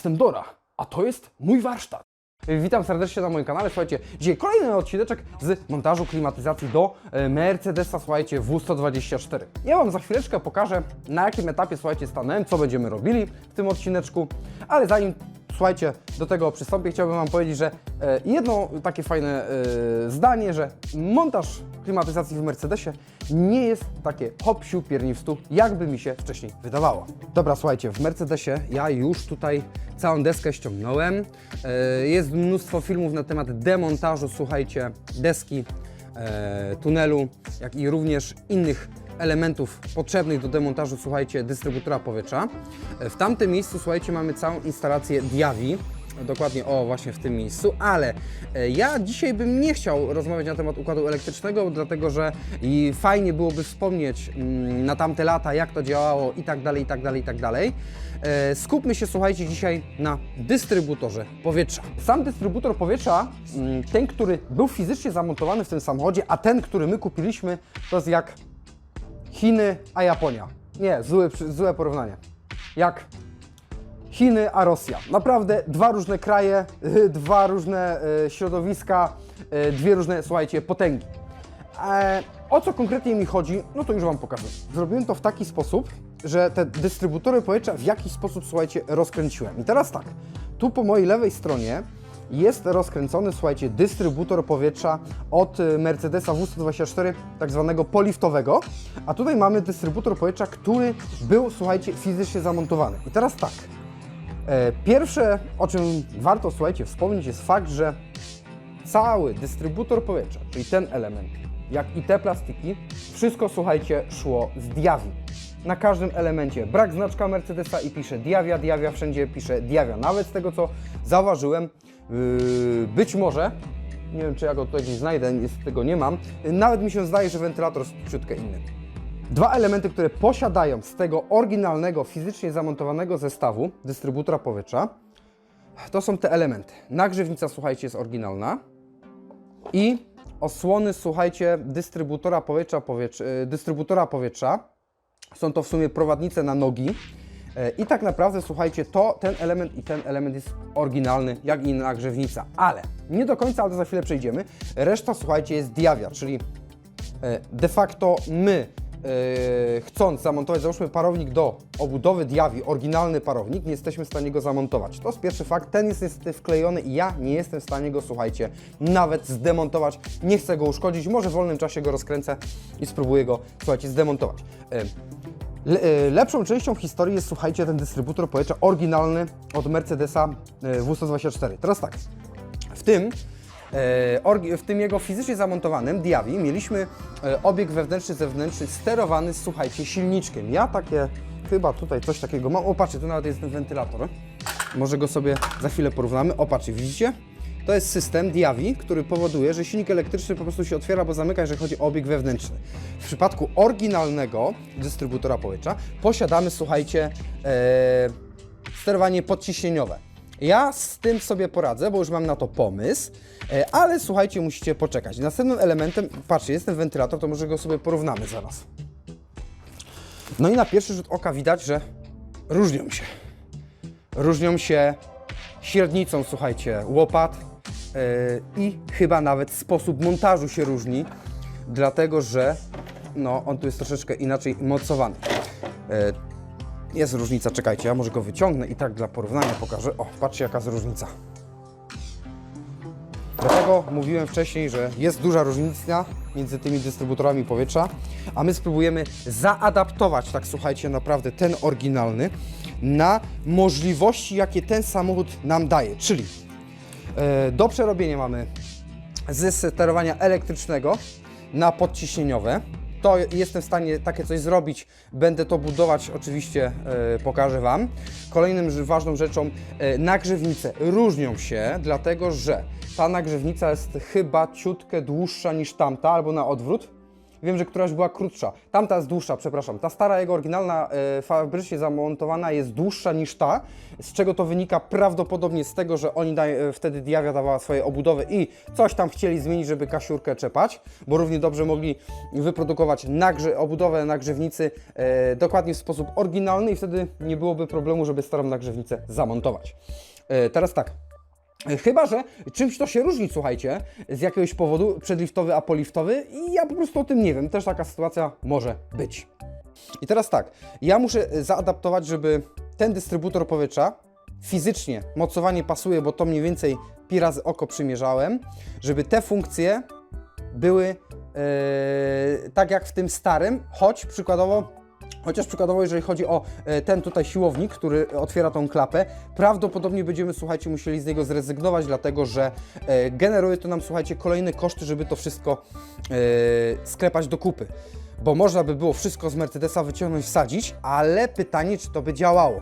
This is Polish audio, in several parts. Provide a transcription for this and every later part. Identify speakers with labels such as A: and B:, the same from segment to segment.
A: jestem Dora, a to jest mój warsztat. Witam serdecznie na moim kanale. Słuchajcie, dzisiaj kolejny odcineczek z montażu klimatyzacji do e, Mercedesa, słuchajcie, W124. Ja Wam za chwileczkę pokażę, na jakim etapie, słuchajcie, stanąłem, co będziemy robili w tym odcineczku, ale zanim Słuchajcie, do tego przystąpię, chciałbym Wam powiedzieć, że e, jedno takie fajne e, zdanie, że montaż klimatyzacji w Mercedesie nie jest takie hop siu pierniwstu, jakby mi się wcześniej wydawało. Dobra, słuchajcie, w Mercedesie ja już tutaj całą deskę ściągnąłem. E, jest mnóstwo filmów na temat demontażu, słuchajcie, deski, tunelu, jak i również innych elementów potrzebnych do demontażu, słuchajcie, dystrybutora powietrza. W tamtym miejscu, słuchajcie, mamy całą instalację Diavi, dokładnie o właśnie w tym miejscu, ale e, ja dzisiaj bym nie chciał rozmawiać na temat układu elektrycznego, dlatego że i fajnie byłoby wspomnieć mm, na tamte lata, jak to działało i tak dalej, i tak dalej, i tak dalej. E, Skupmy się, słuchajcie, dzisiaj na dystrybutorze powietrza. Sam dystrybutor powietrza, mm, ten, który był fizycznie zamontowany w tym samochodzie, a ten, który my kupiliśmy, to jest jak Chiny, a Japonia. Nie, złe, złe porównanie. Jak Chiny, a Rosja. Naprawdę dwa różne kraje, dwa różne e, środowiska, e, dwie różne, słuchajcie, potęgi. E, o co konkretnie mi chodzi, no to już Wam pokażę. Zrobiłem to w taki sposób, że te dystrybutory powietrza w jakiś sposób, słuchajcie, rozkręciłem. I teraz tak, tu po mojej lewej stronie jest rozkręcony, słuchajcie, dystrybutor powietrza od y, Mercedesa W124, tak zwanego poliftowego, a tutaj mamy dystrybutor powietrza, który był, słuchajcie, fizycznie zamontowany. I teraz tak, e, pierwsze, o czym warto, słuchajcie, wspomnieć, jest fakt, że cały dystrybutor powietrza, czyli ten element, jak i te plastiki, wszystko, słuchajcie, szło z Diavi. Na każdym elemencie brak znaczka Mercedesa i pisze Diavia, Diavia, wszędzie pisze Diavia. Nawet z tego, co zauważyłem, być może, nie wiem, czy ja go tutaj gdzieś znajdę, jest, tego nie mam, yy, nawet mi się zdaje, że wentylator jest ciutkę inny. Dwa elementy, które posiadają z tego oryginalnego, fizycznie zamontowanego zestawu dystrybutora powietrza, to są te elementy. Nagrzewnica, słuchajcie, jest oryginalna i osłony, słuchajcie, dystrybutora powietrza, powietrz, y, dystrybutora powietrza. Są to w sumie prowadnice na nogi. E, I tak naprawdę, słuchajcie, to ten element i ten element jest oryginalny, jak i nagrzewnica. Ale nie do końca, ale za chwilę przejdziemy. Reszta, słuchajcie, jest Diavia, czyli e, de facto my, e, chcąc zamontować, załóżmy parownik do obudowy Diavi, oryginalny parownik, nie jesteśmy w stanie go zamontować. To jest pierwszy fakt, ten jest niestety wklejony i ja nie jestem w stanie go, słuchajcie, nawet zdemontować. Nie chcę go uszkodzić, może w wolnym czasie go rozkręcę i spróbuję go, słuchajcie, zdemontować. Lepszą częścią historii jest, słuchajcie, ten dystrybutor powietrza oryginalny od Mercedesa e, W124. Teraz tak, w tym, e, w tym jego fizycznie zamontowanym Diavi mieliśmy e, obieg wewnętrzny, zewnętrzny sterowany, słuchajcie, silniczkiem. Ja takie, chyba tutaj coś takiego mam. O, patrzcie, tu nawet jest ten wentylator. Może go sobie za chwilę porównamy. O, patrzcie, widzicie? To jest system Diavi, który powoduje, że silnik elektryczny po prostu się otwiera, bo zamyka, jeżeli chodzi o obieg wewnętrzny. W przypadku oryginalnego dystrybutora powietrza posiadamy, słuchajcie, e, sterowanie podciśnieniowe. Ja z tym sobie poradzę, bo już mam na to pomysł, e, ale słuchajcie, musicie poczekać. Następnym elementem, patrzcie, jest ten wentylator, to może go sobie porównamy zaraz. No i na pierwszy rzut oka widać, że różnią się. Różnią się średnicą, słuchajcie, łopat i chyba nawet sposób montażu się różni, dlatego że no, on tu jest troszeczkę inaczej mocowany. Yy, jest różnica, czekajcie, ja może go wyciągnę i tak dla porównania pokażę. O, patrzcie jaka jest różnica. Dlatego mówiłem wcześniej, że jest duża różnica między tymi dystrybutorami powietrza, a my spróbujemy zaadaptować, tak słuchajcie, naprawdę ten oryginalny na możliwości, jakie ten samochód nam daje. Czyli e, do przerobienia mamy ze sterowania elektrycznego na podciśnieniowe. To jestem w stanie takie coś zrobić. Będę to budować, oczywiście e, pokażę Wam. Kolejnym ważną rzeczą, e, nagrzewnice różnią się, dlatego że ta nagrzewnica jest chyba ciutkę dłuższa niż tamta, albo na odwrót. Wiem, że któraś była krótsza. Tamta jest dłuższa, przepraszam. Ta stara jego oryginalna e, fabrycznie zamontowana jest dłuższa niż ta, z czego to wynika prawdopodobnie z tego, że oni e, wtedy Diavia dawała swoje obudowy i coś tam chcieli zmienić, żeby kasiurkę czepać, bo równie dobrze mogli wyprodukować nagrze, obudowę nagrzewnicy e, dokładnie w sposób oryginalny i wtedy nie byłoby problemu, żeby starą nagrzewnicę zamontować. E, teraz tak. Chyba, że czymś to się różni, słuchajcie, z jakiegoś powodu, przedliftowy, a poliftowy i ja po prostu o tym nie wiem. Też taka sytuacja może być. I teraz tak, ja muszę zaadaptować, żeby ten dystrybutor powietrza fizycznie, mocowanie pasuje, bo to mniej więcej pi razy oko przymierzałem, żeby te funkcje były e, tak jak w tym starym, choć przykładowo Chociaż przykładowo, jeżeli chodzi o e, ten tutaj siłownik, który otwiera tą klapę, prawdopodobnie będziemy, słuchajcie, musieli z niego zrezygnować, dlatego że e, generuje to nam, słuchajcie, kolejne koszty, żeby to wszystko e, sklepać do kupy. Bo można by było wszystko z Mercedesa wyciągnąć, wsadzić, ale pytanie, czy to by działało.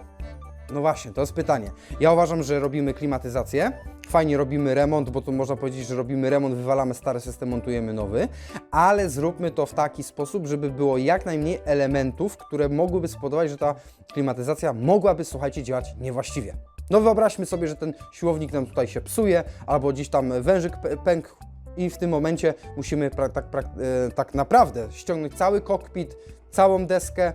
A: No właśnie, to jest pytanie. Ja uważam, że robimy klimatyzację, fajnie robimy remont, bo to można powiedzieć, że robimy remont, wywalamy stary system, montujemy nowy, ale zróbmy to w taki sposób, żeby było jak najmniej elementów, które mogłyby spowodować, że ta klimatyzacja mogłaby, słuchajcie, działać niewłaściwie. No wyobraźmy sobie, że ten siłownik nam tutaj się psuje, albo gdzieś tam wężyk pękł i w tym momencie musimy tak, e, tak naprawdę ściągnąć cały kokpit, całą deskę,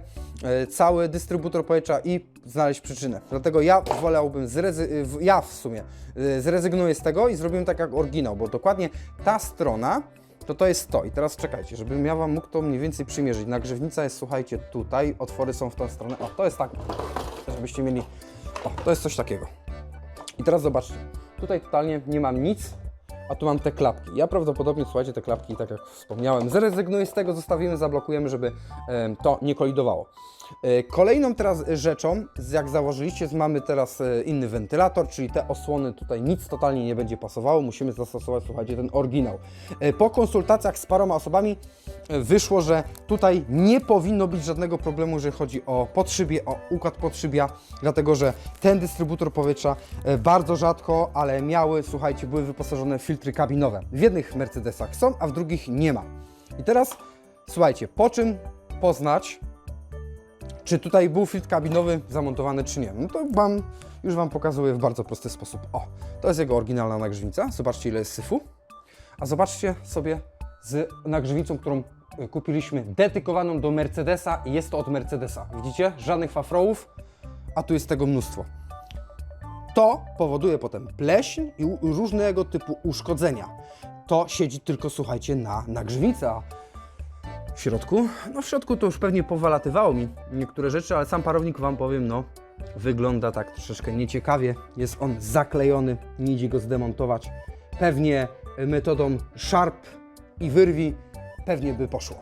A: cały dystrybutor powietrza i znaleźć przyczynę. Dlatego ja wolałbym, zrezy- ja w sumie e, zrezygnuję z tego i zrobimy tak jak oryginał, bo dokładnie ta strona to to jest to. I teraz czekajcie, żebym ja Wam mógł to mniej więcej przymierzyć. Nagrzewnica jest, słuchajcie, tutaj, otwory są w tą stronę. O, to jest tak, żebyście mieli, o, to jest coś takiego. I teraz zobaczcie, tutaj totalnie nie mam nic, a tu mam te klapki. Ja prawdopodobnie, słuchajcie, te klapki, tak jak wspomniałem, zrezygnuję z tego, zostawimy, zablokujemy, żeby to nie kolidowało. E, Kolejną teraz rzeczą, jak zauważyliście, z- mamy teraz e, inny wentylator, czyli te osłony tutaj nic totalnie nie będzie pasowało, musimy zastosować, słuchajcie, ten oryginał. E, Po konsultacjach z paroma osobami wyszło, że tutaj nie powinno być żadnego problemu, jeżeli chodzi o podszybie, o układ podszybia, dlatego że ten dystrybutor powietrza bardzo rzadko, ale miały, słuchajcie, były wyposażone w filtry kabinowe. W jednych Mercedesach są, a w drugich nie ma. I teraz, słuchajcie, po czym poznać, czy tutaj był filtr kabinowy zamontowany, czy nie. No to wam, już Wam pokazuję w bardzo prosty sposób. O, to jest jego oryginalna nagrzewnica. Zobaczcie, ile jest syfu. A zobaczcie sobie z nagrzewnicą, którą y, kupiliśmy, dedykowaną do Mercedesa jest to od Mercedesa. Widzicie? Żadnych fafrołów, a tu jest tego mnóstwo. To powoduje potem pleśń i różnego typu uszkodzenia. To siedzi tylko, słuchajcie, na nagrzewnicy, a w środku? No w środku to już pewnie powalatywało mi niektóre rzeczy, ale sam parownik Wam powiem, no wygląda tak troszeczkę nieciekawie. Jest on zaklejony, nie idzie go zdemontować. Pewnie metodą szarp i wyrwi pewnie by poszło.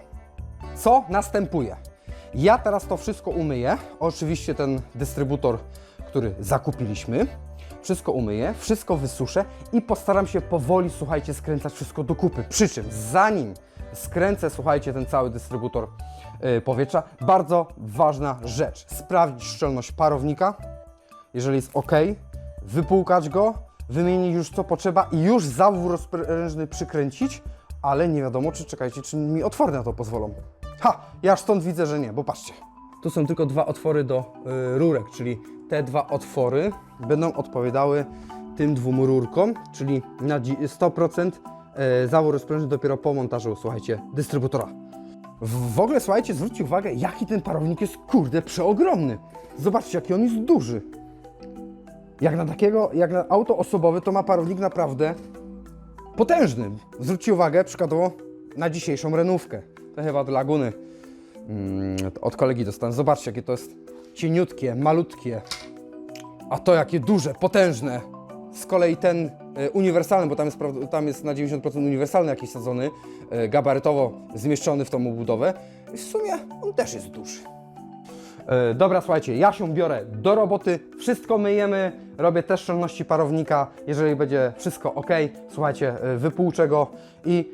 A: Co następuje? Ja teraz to wszystko umyję. Oczywiście ten dystrybutor, który zakupiliśmy. Wszystko umyję, wszystko wysuszę i postaram się powoli, słuchajcie, skręcać wszystko do kupy. Przy czym, zanim skręcę, słuchajcie, ten cały dystrybutor yy, powietrza, bardzo ważna rzecz. Sprawdzić szczelność parownika. Jeżeli jest ok, wypłukać go, wymienić już co potrzeba i już zawór rozprężny przykręcić, ale nie wiadomo, czy czekajcie, czy mi otwory na to pozwolą. Ha! Ja stąd widzę, że nie, bo patrzcie. Tu są tylko dwa otwory do y, rurek, czyli te dwa otwory będą odpowiadały tym dwóm rurkom, czyli na dzi- 100% y, zawór rozprężny dopiero po montażu, słuchajcie, dystrybutora. W, ogóle, słuchajcie, zwróćcie uwagę, jaki ten parownik jest, kurde, przeogromny. Zobaczcie, jaki on jest duży. Jak na takiego, jak na auto osobowe, to ma parownik naprawdę potężny. Zwróćcie uwagę, przykładowo, na dzisiejszą renówkę. To chyba od Laguny. Mm, od kolegi dostałem. Zobaczcie, jakie to jest cieniutkie, malutkie. A to jakie duże, potężne. Z kolei ten e, uniwersalny, bo tam jest, tam jest na 90% uniwersalny jakiś sadzony, e, gabarytowo zmieszczony w tą obudowę. I w sumie on też jest duży. E, Dobra, słuchajcie, ja się biorę do roboty, wszystko myjemy, robię test szczelności parownika, jeżeli będzie wszystko ok, słuchajcie, wypłuczę go i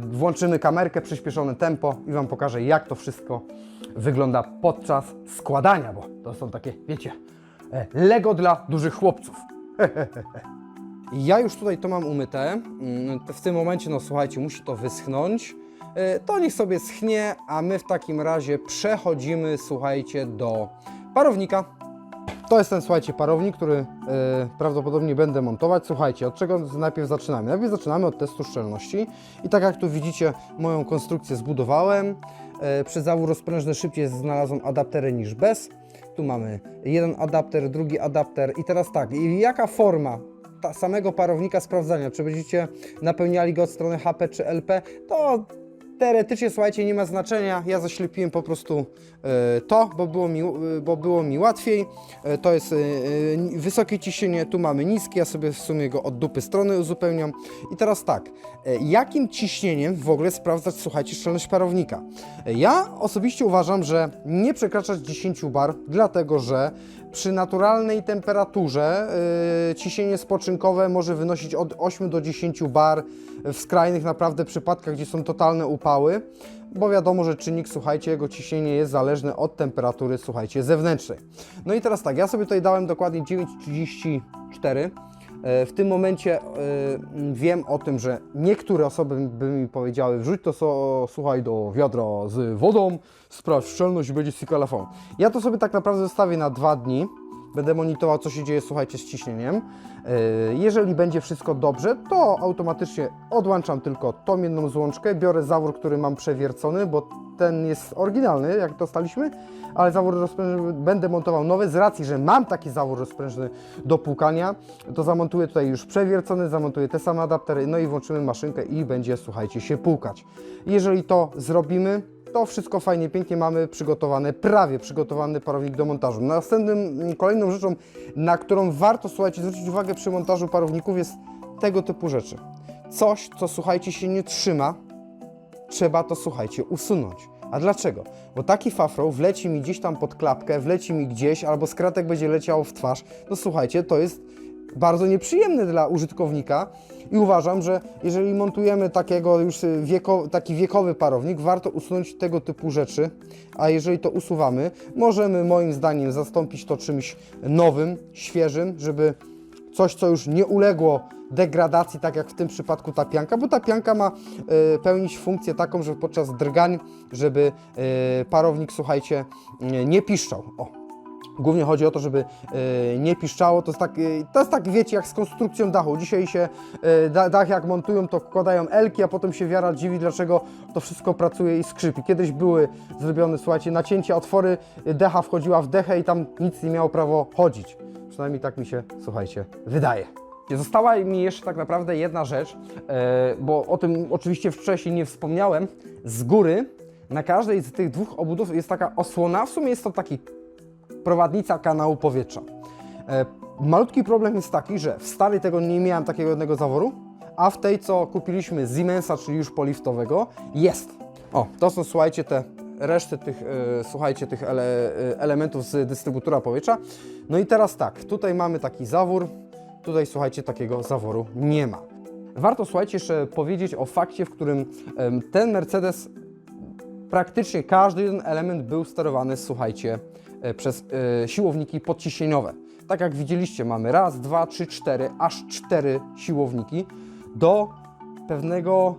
A: włączymy kamerkę, przyspieszone tempo i Wam pokażę, jak to wszystko wygląda podczas składania, bo to są takie, wiecie, Lego dla dużych chłopców. Ja już tutaj to mam umyte. Mm, W tym momencie, no słuchajcie, musi to wyschnąć. E, To niech sobie schnie, a my w takim razie przechodzimy, słuchajcie, do parownika. To jest ten, słuchajcie, parownik, który e, prawdopodobnie będę montować. Słuchajcie, od czego najpierw zaczynamy? Najpierw zaczynamy od testu szczelności. I tak jak tu widzicie, moją konstrukcję zbudowałem. E, przy zawór rozprężny szybciej znalazłem adaptery niż bez. Tu mamy jeden adapter, drugi adapter. I teraz tak, jaka forma samego parownika sprawdzania, czy będziecie napełniali go od strony HP czy LP, to teoretycznie, słuchajcie, nie ma znaczenia. Ja zaślepiłem po prostu e, to, bo było mi, e, bo było mi łatwiej. E, to jest wysokie ciśnienie, tu mamy niskie, ja sobie w sumie go od dupy strony uzupełniam. I teraz tak, jakim ciśnieniem w ogóle sprawdzać, słuchajcie, szczelność parownika? Ja osobiście uważam, że nie przekraczać 10 bar, dlatego że przy naturalnej temperaturze yy, ciśnienie spoczynkowe może wynosić od 8 do 10 bar w skrajnych naprawdę przypadkach, gdzie są totalne upały, bo wiadomo, że czynnik, słuchajcie, jego ciśnienie jest zależne od temperatury, słuchajcie, zewnętrznej. No i teraz tak, ja sobie tutaj dałem dokładnie 9,34. E, W tym momencie e, wiem o tym, że niektóre osoby by mi powiedziały, wrzuć to so, słuchaj do wiadra z wodą, sprawdź szczelność i będzie sykalafon. Ja to sobie tak naprawdę zostawię na dwa dni. Będę monitorował, co się dzieje, słuchajcie, z ciśnieniem. E, Jeżeli będzie wszystko dobrze, to automatycznie odłączam tylko tą jedną złączkę, biorę zawór, który mam przewiercony, bo ten jest oryginalny, jak dostaliśmy, ale zawór rozprężny będę montował nowy z racji, że mam taki zawór rozprężny do płukania, to zamontuję tutaj już przewiercony, zamontuję te same adaptery, no i włączymy maszynkę i będzie, słuchajcie, się płukać. Jeżeli to zrobimy, to wszystko fajnie, pięknie mamy przygotowany, prawie przygotowany parownik do montażu. Następnym, kolejną rzeczą, na którą warto, słuchajcie, zwrócić uwagę przy montażu parowników jest tego typu rzeczy. Coś, co, słuchajcie, się nie trzyma, trzeba to, słuchajcie, usunąć. A dlaczego? Bo taki fafroł wleci mi gdzieś tam pod klapkę, wleci mi gdzieś, albo skratek będzie leciał w twarz. No słuchajcie, to jest bardzo nieprzyjemne dla użytkownika i uważam, że jeżeli montujemy takiego już y, wieko, taki wiekowy parownik, warto usunąć tego typu rzeczy, a jeżeli to usuwamy, możemy moim zdaniem zastąpić to czymś nowym, świeżym, żeby coś, co już nie uległo degradacji, tak jak w tym przypadku ta pianka, bo ta pianka ma e, pełnić funkcję taką, że podczas drgań, żeby e, parownik, słuchajcie, e, nie piszczał. O. Głównie chodzi o to, żeby nie piszczało. To jest, tak, to jest tak, wiecie, jak z konstrukcją dachu. Dzisiaj się da, dach jak montują, to wkładają elki, a potem się wiara dziwi, dlaczego to wszystko pracuje i skrzypi. Kiedyś były zrobione, słuchajcie, nacięcia, otwory, decha wchodziła w dechę i tam nic nie miało prawo chodzić. Przynajmniej tak mi się, słuchajcie, wydaje. Została mi jeszcze tak naprawdę jedna rzecz, e, bo o tym oczywiście wcześniej nie wspomniałem. Z góry na każdej z tych dwóch obudów jest taka osłona, w sumie jest to taki prowadnica kanału powietrza. E, malutki problem jest taki, że w starej tego nie miałem takiego jednego zaworu, a w tej, co kupiliśmy z Siemensa, czyli już poliftowego, jest. O, to są, słuchajcie, te reszty tych, e, słuchajcie, tych ele, elementów z dystrybutora powietrza. No i teraz tak, tutaj mamy taki zawór, tutaj, słuchajcie, takiego zaworu nie ma. Warto, słuchajcie, jeszcze powiedzieć o fakcie, w którym ten Mercedes praktycznie każdy jeden element był sterowany, słuchajcie, e, przez e, siłowniki podciśnieniowe. Tak jak widzieliście, mamy raz, dwa, trzy, cztery, aż cztery siłowniki do pewnego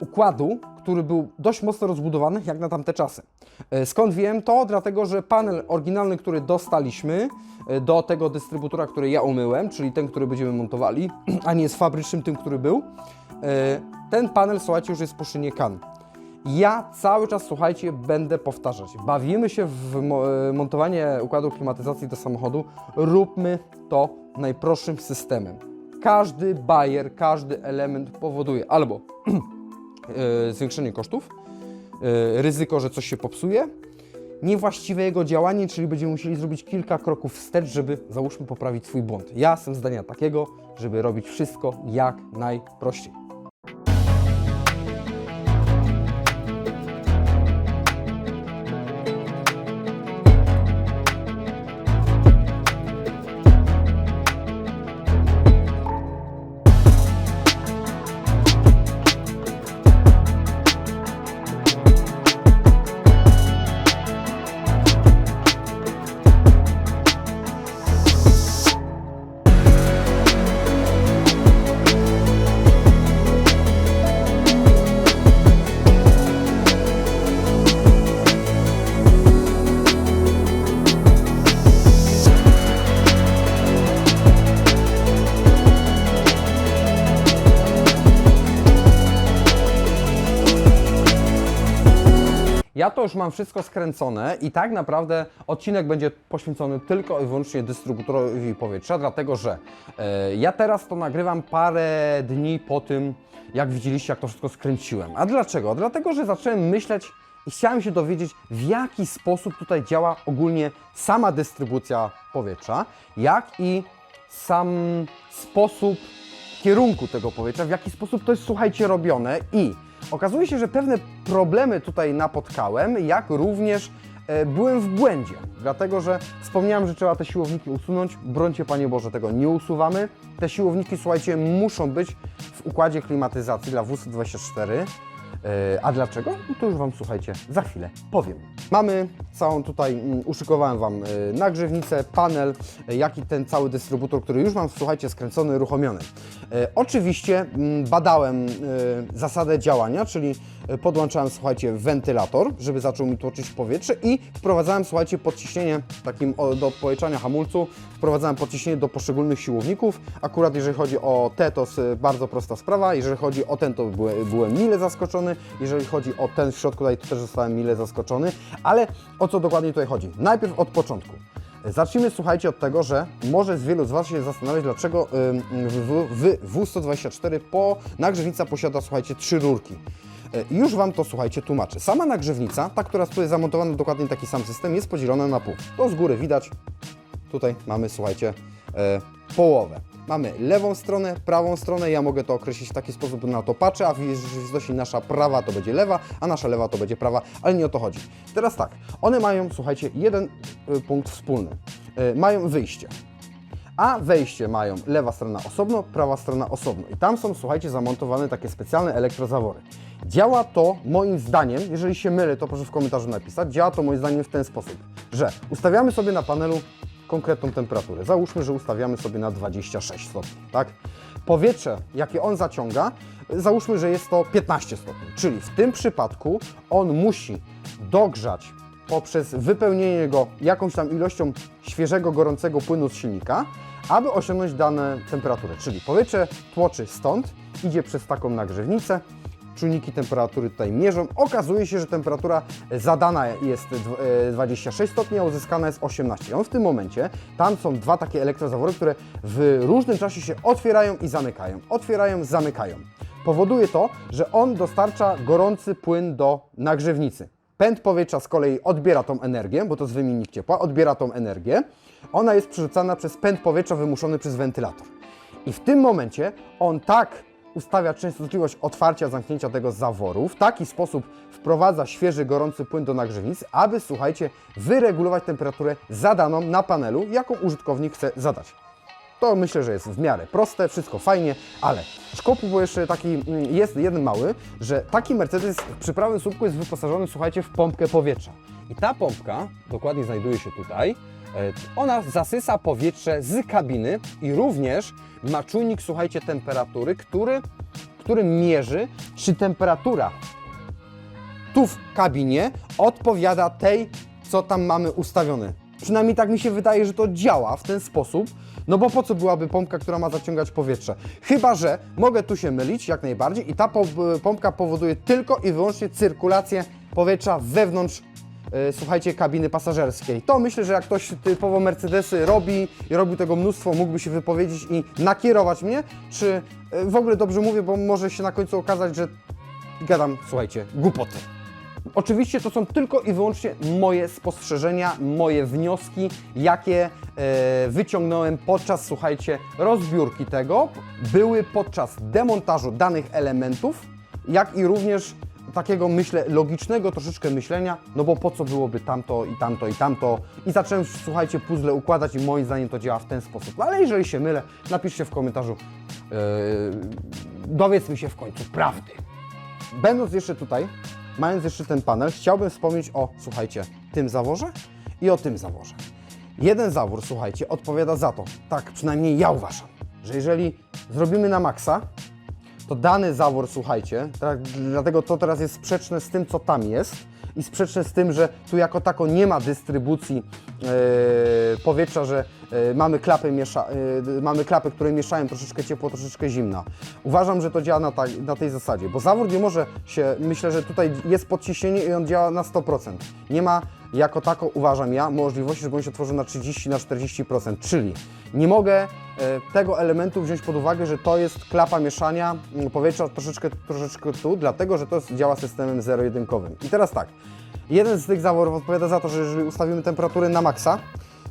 A: układu, który był dość mocno rozbudowany jak na tamte czasy. E, Skąd wiem to? Dlatego, że panel oryginalny, który dostaliśmy e, do tego dystrybutora, który ja umyłem, czyli ten, który będziemy montowali, a nie z fabrycznym tym, który był, e, ten panel, słuchajcie, już jest po szynie kan. Ja cały czas, słuchajcie, będę powtarzać. Bawimy się w mo- montowanie układu klimatyzacji do samochodu. Róbmy to najprostszym systemem. Każdy bajer, każdy element powoduje albo zwiększenie kosztów, e, ryzyko, że coś się popsuje, niewłaściwe jego działanie, czyli będziemy musieli zrobić kilka kroków wstecz, żeby załóżmy poprawić swój błąd. Ja jestem zdania takiego, żeby robić wszystko jak najprościej. To już mam wszystko skręcone i tak naprawdę odcinek będzie poświęcony tylko i wyłącznie dystrybutorowi powietrza, dlatego że e, ja teraz to nagrywam parę dni po tym, jak widzieliście, jak to wszystko skręciłem. A dlaczego? Dlatego, że zacząłem myśleć i chciałem się dowiedzieć, w jaki sposób tutaj działa ogólnie sama dystrybucja powietrza, jak i sam sposób kierunku tego powietrza, w jaki sposób to jest, słuchajcie, robione i okazuje się, że pewne problemy tutaj napotkałem, jak również e, byłem w błędzie, dlatego że wspomniałem, że trzeba te siłowniki usunąć. Brońcie Panie Boże, tego nie usuwamy. Te siłowniki, słuchajcie, muszą być w układzie klimatyzacji dla WS24. E, A dlaczego? No to już Wam słuchajcie, za chwilę powiem. Mamy całą tutaj, mm, uszykowałem Wam e, nagrzewnicę, panel, e, jak i ten cały dystrybutor, który już mam, słuchajcie, skręcony, uruchomiony. Oczywiście mm, badałem zasadę działania, czyli podłączałem, słuchajcie, wentylator, żeby zaczął mi tłoczyć powietrze i wprowadzałem, słuchajcie, podciśnienie takim do odpowietrzania hamulcu, wprowadzałem podciśnienie do poszczególnych siłowników. Akurat jeżeli chodzi o te, to jest bardzo prosta sprawa, jeżeli chodzi o ten, to byłem, mile zaskoczony, jeżeli chodzi o ten w środku tutaj, to też zostałem mile zaskoczony, ale o co dokładnie tutaj chodzi? Najpierw od początku. Zacznijmy, słuchajcie, od tego, że może z wielu z Was się zastanawiać, dlaczego w, w, w W124 po nagrzewnica posiada, słuchajcie, trzy rurki. E, Już Wam to, słuchajcie, tłumaczę. Sama nagrzewnica, ta, która tutaj zamontowana dokładnie taki sam system, jest podzielona na pół. To z góry widać. Tutaj mamy, słuchajcie, e, połowę. Mamy lewą stronę, prawą stronę. Ja mogę to określić w taki sposób, na to patrzę, a w rzeczywistości nasza prawa to będzie lewa, a nasza lewa to będzie prawa, ale nie o to chodzi. Teraz tak, one mają, słuchajcie, jeden y, punkt wspólny. Y, mają wyjście. A wejście mają lewa strona osobno, prawa strona osobno. I tam są, słuchajcie, zamontowane takie specjalne elektrozawory. Działa to moim zdaniem, jeżeli się mylę, to proszę w komentarzu napisać, działa to moim zdaniem w ten sposób, że ustawiamy sobie na panelu konkretną temperaturę. Załóżmy, że ustawiamy sobie na 26 stopni, tak? Powietrze, jakie on zaciąga, załóżmy, że jest to 15 stopni, czyli w tym przypadku on musi dogrzać poprzez wypełnienie go jakąś tam ilością świeżego, gorącego płynu z silnika, aby osiągnąć dane temperatury. Czyli powietrze tłoczy stąd, idzie przez taką nagrzewnicę, czujniki temperatury tutaj mierzą. Okazuje się, że temperatura zadana jest dw- e, 26 stopni, a uzyskana jest 18. On w tym momencie, tam są dwa takie elektrozawory, które w różnym czasie się otwierają i zamykają. Otwierają, zamykają. Powoduje to, że on dostarcza gorący płyn do nagrzewnicy. Pęd powietrza z kolei odbiera tą energię, bo to jest wymiennik ciepła, odbiera tą energię. Ona jest przerzucana przez pęd powietrza wymuszony przez wentylator. I w tym momencie on tak ustawia częstotliwość otwarcia, zamknięcia tego zaworu, w taki sposób wprowadza świeży, gorący płyn do nagrzewnicy, aby, słuchajcie, wyregulować temperaturę zadaną na panelu, jaką użytkownik chce zadać. To myślę, że jest w miarę proste, wszystko fajnie, ale szkopu był jeszcze taki, mm, jest jeden mały, że taki Mercedes przy prawym słupku jest wyposażony, słuchajcie, w pompkę powietrza. I ta pompka, dokładnie znajduje się tutaj, ona zasysa powietrze z kabiny i również ma czujnik, słuchajcie, temperatury, który, który mierzy, czy temperatura tu w kabinie odpowiada tej, co tam mamy ustawione. Przynajmniej tak mi się wydaje, że to działa w ten sposób, no bo po co byłaby pompka, która ma zaciągać powietrze? Chyba, że mogę tu się mylić jak najbardziej i ta po- pompka powoduje tylko i wyłącznie cyrkulację powietrza wewnątrz e, słuchajcie, kabiny pasażerskiej. To myślę, że jak ktoś typowo Mercedesy robi i robił tego mnóstwo, mógłby się wypowiedzieć i nakierować mnie, czy e, w ogóle dobrze mówię, bo może się na końcu okazać, że gadam, słuchajcie, głupoty. Oczywiście to są tylko i wyłącznie moje spostrzeżenia, moje wnioski, jakie e, wyciągnąłem podczas, słuchajcie, rozbiórki tego. Były podczas demontażu danych elementów, jak i również takiego, myślę, logicznego troszeczkę myślenia, no bo po co byłoby tamto i tamto i tamto. I zacząłem, słuchajcie, puzzle układać i moim zdaniem to działa w ten sposób. No, Ale jeżeli się mylę, napiszcie w komentarzu, yy, dowiedzmy się w końcu prawdy. Będąc jeszcze tutaj, mając jeszcze ten panel, chciałbym wspomnieć o, słuchajcie, tym zaworze i o tym zaworze. Jeden zawór, słuchajcie, odpowiada za to, tak przynajmniej ja uważam, że jeżeli zrobimy na maksa, to dany zawór, słuchajcie, tak, dlatego to teraz jest sprzeczne z tym, co tam jest, i sprzeczne z tym, że tu jako tako nie ma dystrybucji e, powietrza, że e, mamy klapy, miesza, e, mamy klapy, które mieszają troszeczkę ciepło, troszeczkę zimna. Uważam, że to działa na, ta, na tej zasadzie, bo zawór nie może się, myślę, że tutaj jest podciśnienie i on działa na 100%. Nie ma jako tako, uważam ja, możliwości, żeby on się otworzył na 30, na 40%, czyli nie mogę e, tego elementu wziąć pod uwagę, że to jest klapa mieszania mm, powietrza troszeczkę, troszeczkę tu, dlatego, że to działa systemem zero-jedynkowym. I teraz tak, jeden z tych zaworów odpowiada za to, że jeżeli ustawimy temperaturę na maksa,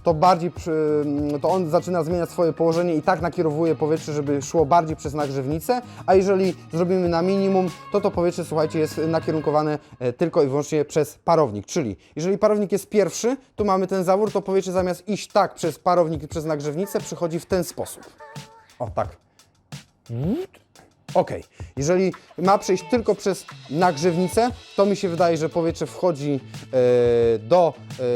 A: to bardziej, przy, to on zaczyna zmieniać swoje położenie i tak nakierowuje powietrze, żeby szło bardziej przez nagrzewnicę, a jeżeli zrobimy na minimum, to to powietrze, słuchajcie, jest nakierunkowane e, tylko i wyłącznie przez parownik, czyli jeżeli parownik jest pierwszy, tu mamy ten zawór, to powietrze zamiast iść tak przez parownik i przez nagrzewnicę, przychodzi w ten sposób. O, tak. Ok, jeżeli ma przejść tylko przez nagrzewnicę, to mi się wydaje, że powietrze wchodzi e, do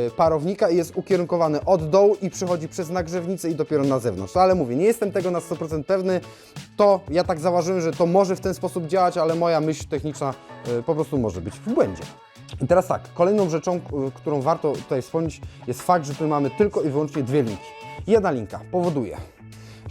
A: e, parownika i jest ukierunkowane od dołu i przychodzi przez nagrzewnicę i dopiero na zewnątrz. Ale mówię, nie jestem tego na 100% pewny, to ja tak zauważyłem, że to może w ten sposób działać, ale moja myśl techniczna e, po prostu może być w błędzie. I teraz tak, kolejną rzeczą, którą warto tutaj wspomnieć, jest fakt, że tu mamy tylko i wyłącznie dwie linki. Jedna linka powoduje,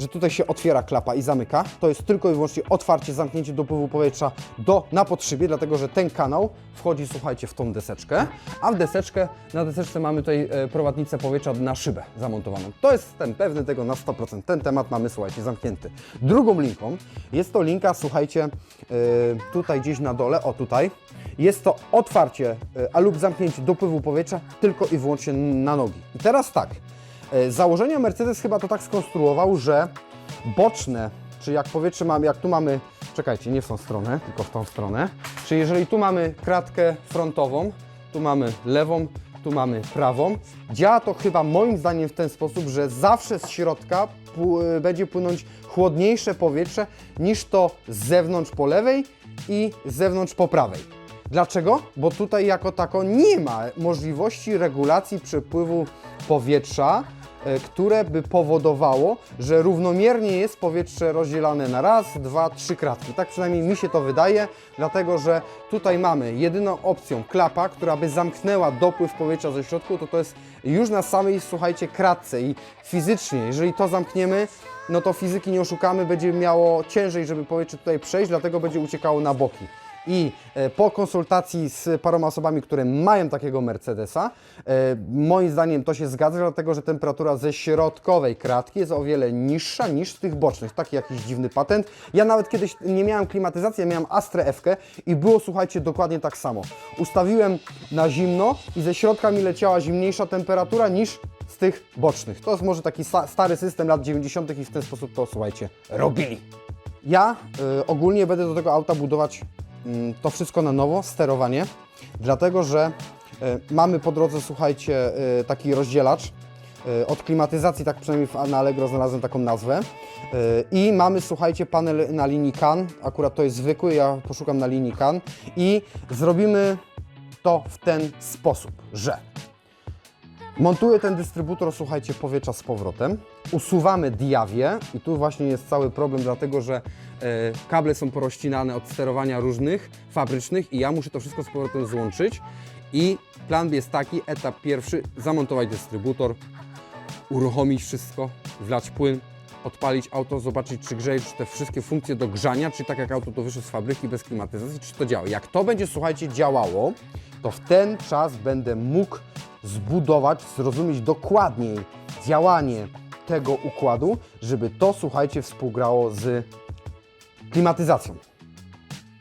A: że tutaj się otwiera klapa i zamyka. To jest tylko i wyłącznie otwarcie, zamknięcie dopływu powietrza do, na podszybie, dlatego że ten kanał wchodzi, słuchajcie, w tą deseczkę, a w deseczkę, na deseczce mamy tutaj e, prowadnicę powietrza na szybę zamontowaną. To jest ten pewny tego na 100%. Ten temat mamy, słuchajcie, zamknięty. Drugą linką jest to linka, słuchajcie, e, tutaj gdzieś na dole, o tutaj, jest to otwarcie e, a lub zamknięcie dopływu powietrza tylko i wyłącznie na nogi. I teraz tak, Z założenia Mercedes chyba to tak skonstruował, że boczne, czy jak powietrze mamy, jak tu mamy, czekajcie, nie w tą stronę, tylko w tą stronę, czyli jeżeli tu mamy kratkę frontową, tu mamy lewą, tu mamy prawą, działa to chyba moim zdaniem w ten sposób, że zawsze z środka pu- będzie płynąć chłodniejsze powietrze niż to z zewnątrz po lewej i z zewnątrz po prawej. Dlaczego? Bo tutaj jako tako nie ma możliwości regulacji przepływu powietrza, e, które by powodowało, że równomiernie jest powietrze rozdzielane na raz, dwa, trzy kratki. Tak przynajmniej mi się to wydaje, dlatego że tutaj mamy jedyną opcją klapa, która by zamknęła dopływ powietrza ze środku, to to jest już na samej, słuchajcie, kratce i fizycznie, jeżeli to zamkniemy, no to fizyki nie oszukamy, będzie miało ciężej, żeby powietrze tutaj przejść, dlatego będzie uciekało na boki. I e, po konsultacji z paroma osobami, które mają takiego Mercedesa, e, moim zdaniem to się zgadza, dlatego że temperatura ze środkowej kratki jest o wiele niższa niż z tych bocznych. Taki jakiś dziwny patent. Ja nawet kiedyś nie miałem klimatyzacji, ja miałem Astrę F i było, słuchajcie, dokładnie tak samo. Ustawiłem na zimno i ze środka mi leciała zimniejsza temperatura niż z tych bocznych. To jest może taki sta- stary system lat 90. i w ten sposób to, słuchajcie, robili. Ja y, ogólnie będę do tego auta budować to wszystko na nowo, sterowanie, dlatego że y, mamy po drodze, słuchajcie, y, taki rozdzielacz. y, Od klimatyzacji, tak przynajmniej na Allegro znalazłem taką nazwę. I mamy, słuchajcie, panel na linii CAN. Akurat to jest zwykły, ja poszukam na linii CAN. I zrobimy to w ten sposób, że Montuję ten dystrybutor, słuchajcie, powietrza z powrotem. Usuwamy diawię i tu właśnie jest cały problem, dlatego że e, kable są porozcinane od sterowania różnych fabrycznych i ja muszę to wszystko z powrotem złączyć. I plan jest taki, etap pierwszy, zamontować dystrybutor, uruchomić wszystko, wlać płyn, odpalić auto, zobaczyć czy grzeje, czy te wszystkie funkcje do grzania, czy tak jak auto to wyszło z fabryki bez klimatyzacji, czy to działa. Jak to będzie, słuchajcie, działało, to w ten czas będę mógł zbudować, zrozumieć dokładniej działanie tego układu, żeby to, słuchajcie, współgrało z klimatyzacją.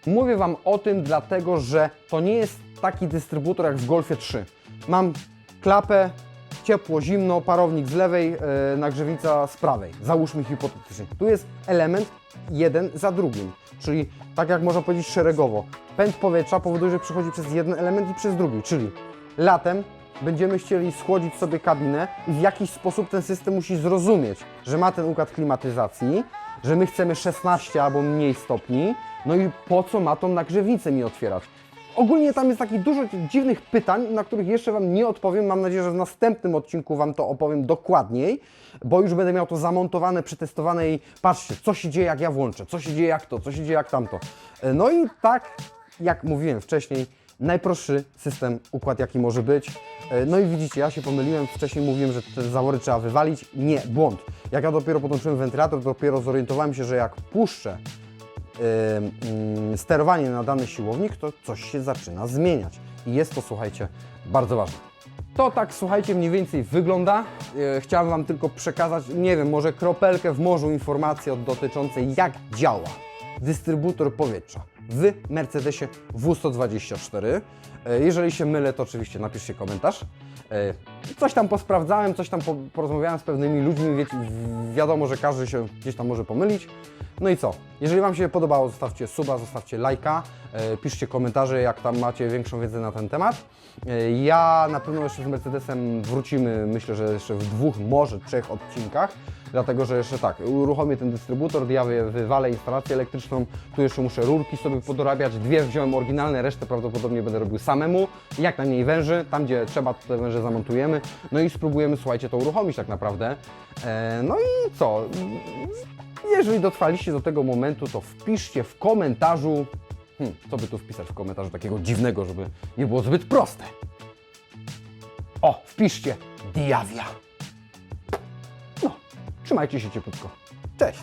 A: Mówię Wam o tym dlatego, że to nie jest taki dystrybutor jak w Golfie 3. Mam klapę, ciepło, zimno, parownik z lewej, e, nagrzewnica z prawej. Załóżmy hipotetycznie. Tu jest element jeden za drugim, czyli tak jak można powiedzieć szeregowo. Pęd powietrza powoduje, że przechodzi przez jeden element i przez drugi, czyli latem będziemy chcieli schłodzić sobie kabinę i w jakiś sposób ten system musi zrozumieć, że ma ten układ klimatyzacji, że my chcemy 16 albo mniej stopni, no i po co ma tą nagrzewnicę mi otwierać? Ogólnie tam jest takich dużo dziwnych pytań, na których jeszcze Wam nie odpowiem. Mam nadzieję, że w następnym odcinku Wam to opowiem dokładniej, bo już będę miał to zamontowane, przetestowane i patrzcie, co się dzieje jak ja włączę, co się dzieje jak to, co się dzieje jak tamto. No i tak, jak mówiłem wcześniej, najprostszy system, układ jaki może być. E, No i widzicie, ja się pomyliłem, wcześniej mówiłem, że te zawory trzeba wywalić. Nie, błąd. Jak ja dopiero podłączyłem wentylator, dopiero zorientowałem się, że jak puszczę ym, sterowanie na dany siłownik, to coś się zaczyna zmieniać. I jest to, słuchajcie, bardzo ważne. To tak, słuchajcie, mniej więcej wygląda. E, Chciałem Wam tylko przekazać, nie wiem, może kropelkę w morzu informacji dotyczącej jak działa dystrybutor powietrza w Mercedesie W124. E, Jeżeli się mylę, to oczywiście napiszcie komentarz. E, Coś tam posprawdzałem, coś tam po, porozmawiałem z pewnymi ludźmi, wiadomo, że każdy się gdzieś tam może pomylić. No i co? Jeżeli Wam się podobało, zostawcie suba, zostawcie lajka, e, piszcie komentarze, jak tam macie większą wiedzę na ten temat. E, Ja na pewno jeszcze z Mercedesem wrócimy, myślę, że jeszcze w dwóch, może trzech odcinkach, dlatego że jeszcze tak, uruchomię ten dystrybutor, ja wy- wywalę instalację elektryczną, tu jeszcze muszę rurki sobie podorabiać, dwie wziąłem oryginalne, resztę prawdopodobnie będę robił samemu, jak najmniej węży, tam gdzie trzeba, to te węże zamontujemy, no i spróbujemy, słuchajcie, to uruchomić tak naprawdę. E, No i co? Jeżeli dotrwaliście do tego momentu, to wpiszcie w komentarzu, hmm, co by tu wpisać w komentarzu takiego dziwnego, żeby nie było zbyt proste. O, wpiszcie Diavia. No, trzymajcie się cieplutko. Cześć.